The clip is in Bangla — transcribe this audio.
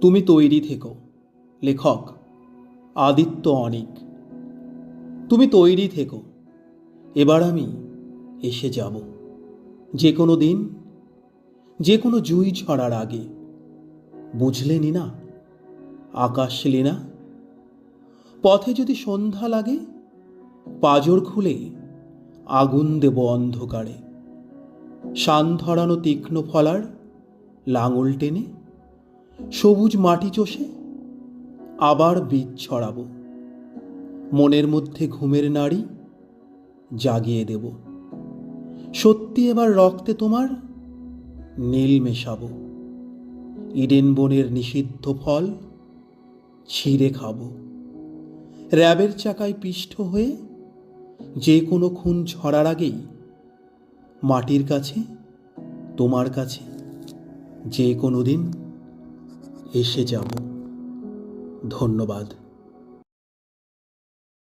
তুমি তৈরি থেকো, লেখক আদিত্য অনিক। তুমি তৈরি থেকো, এবার আমি এসে যাব। যে কোনো দিন যে কোনো জুই ছড়ার আগে। বুঝলেনি না আকাশ লীনা? পথে যদি সন্ধ্যা লাগে, পাজর খুলে আগুন দেব অন্ধকারে। শান ধরানো তীক্ষ্ণ ফলার, লাঙল টেনে সবুজ মাটি চষে আবার বীজ ছড়াবো। মনের মধ্যে ঘুমের নাড়ি জাগিয়ে দেব। সত্যি এবার রক্তে তোমার নীল মেশাবো। ইডেন বনের নিষিদ্ধ ফল ছিঁড়ে খাব। র্যাবের চাকায় পিষ্ট হয়ে যে কোনো খুন ছড়ার আগেই মাটির কাছে, তোমার কাছে যে কোনো দিন এসে যাব। ধন্যবাদ।